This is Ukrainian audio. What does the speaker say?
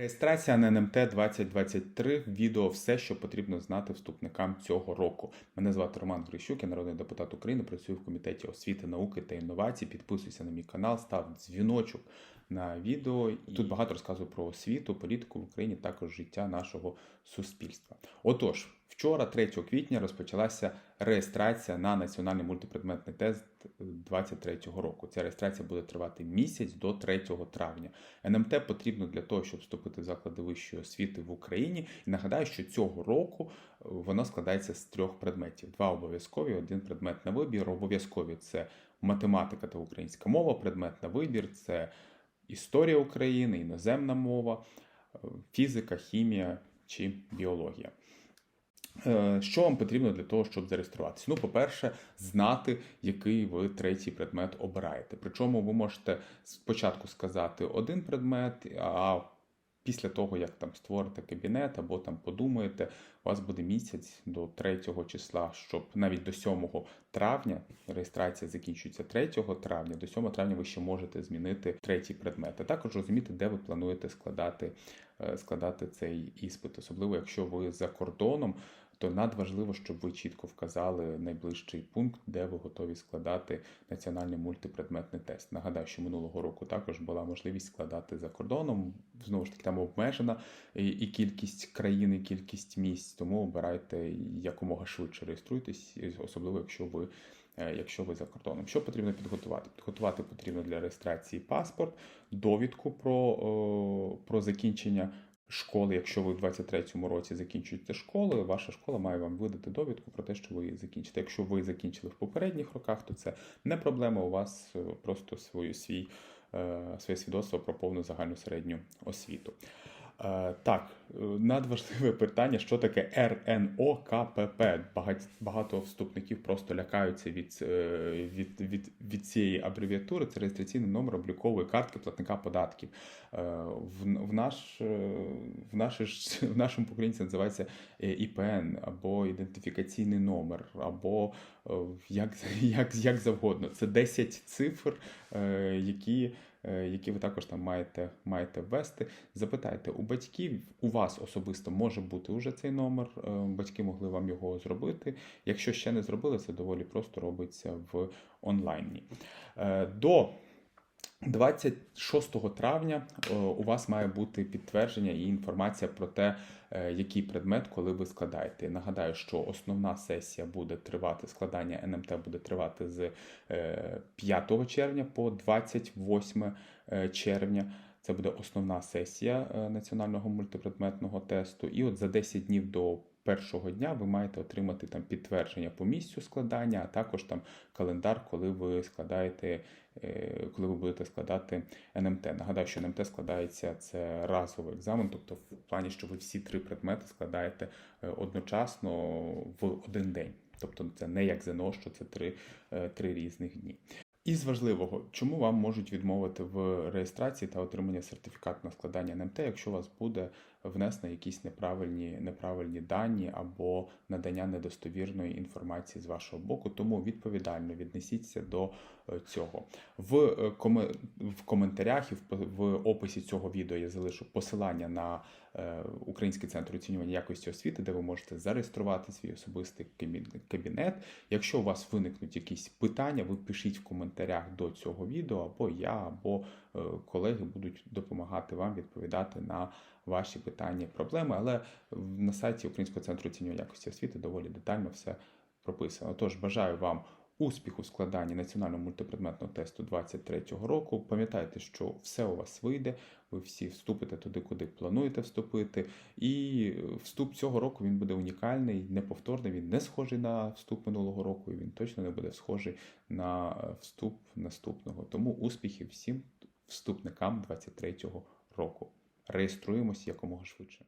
Реєстрація на НМТ 2023. Відео все, що потрібно знати вступникам цього року. Мене звати Роман Грищук, я народний депутат України. Працюю в комітеті освіти, науки та інновацій. Підписуйся на мій канал, став дзвіночок на відео. І тут багато розказую про освіту, політику в Україні, також життя нашого суспільства. Отож, вчора, 3 квітня, розпочалася реєстрація на національний мультипредметний тест 2023 року. Ця реєстрація буде тривати місяць до 3 травня. НМТ потрібно для того, щоб вступити в заклади вищої освіти в Україні. І нагадаю, що цього року е, воно складається з трьох предметів: два обов'язкові, один предмет на вибір. Обов'язкові це математика та українська мова. Предмет на вибір це історія України, іноземна мова, е, фізика, хімія чи біологія. Е, Що вам потрібно для того, щоб зареєструватися? Ну, по-перше, знати, який ви третій предмет обираєте. Причому ви можете спочатку сказати один предмет, а після того, як там створите кабінет або там подумаєте, у вас буде місяць до 3 числа, щоб навіть до 7 травня реєстрація закінчується 3 травня, до 7 травня ви ще можете змінити третій предмет. А також розуміти, де ви плануєте складати, е, складати цей іспит, особливо якщо ви за кордоном то надважливо, щоб ви чітко вказали найближчий пункт, де ви готові складати національний мультипредметний тест. Нагадаю, що минулого року також була можливість складати за кордоном. Знову ж таки, там обмежена і кількість країн, і кількість місць, тому обирайте якомога швидше реєструйтесь, особливо якщо ви. Е, якщо ви за кордоном, що потрібно підготувати? Підготувати потрібно для реєстрації паспорт, довідку про, про закінчення школи, якщо ви в 23-му році закінчуєте школу, ваша школа має вам видати довідку про те, що ви її закінчите. Якщо ви закінчили в попередніх роках, то це не проблема. У вас е, просто свою свій е, своє свідоцтво про повну загальну середню освіту. Е, так, е, надважливе питання, що таке РНО КПП. Багато вступників просто лякаються від е, від, від, від цієї абревіатури. Це реєстраційний номер облікової картки платника податків. В в, наш, в, наш, в нашому поколінні це називається ІПН або ідентифікаційний номер, або як, як, як завгодно. Це 10 цифр, які. Е, які ви також там маєте маєте ввести. Запитайте у батьків, у вас особисто може бути вже цей номер, е, батьки могли вам його зробити. Якщо ще не зробили, це доволі просто робиться в онлайні. Е, до 26 травня е, у вас має бути підтвердження і інформація про те, е, який предмет, коли ви складаєте. Нагадаю, що основна сесія буде тривати, складання НМТ буде тривати з 5 е, червня по 28 червня. Це буде основна сесія національного мультипредметного тесту. І от за 10 днів до першого дня ви маєте отримати там підтвердження по місцю складання, а також там календар, коли ви складаєте, е, коли ви будете складати НМТ. Нагадаю, що НМТ складається це разовий екзамен, тобто в плані, що ви всі три предмети складаєте е, одночасно в один день. Тобто це не як ЗНО, що це три, е, три різних дні. Із важливого, чому вам можуть відмовити в реєстрації та отримання сертифікату на складання НМТ, якщо у вас буде внесено якісь неправильні неправильні дані або надання недостовірної інформації з вашого боку, тому відповідально віднесіться до е, цього. В е, в коментарях і в описі цього відео я залишу посилання на е, Український центр оцінювання якості освіти, де ви можете зареєструвати свій особистий кабінет. Якщо у вас виникнуть якісь питання, ви пишіть в коментарях до цього відео, або я, або колеги будуть допомагати вам відповідати на ваші питання, проблеми, але на сайті Українського центру оцінювання якості освіти доволі детально все прописано. Тож бажаю вам успіху в складанні національного мультипредметного тесту 2023 року. Пам'ятайте, що все у вас вийде, ви всі вступите туди, куди плануєте вступити. І вступ цього року він буде унікальний, неповторний. Він не схожий на вступ минулого року, і він точно не буде схожий на вступ наступного. Тому успіхів всім вступникам 2023 року реєструємось якомога швидше.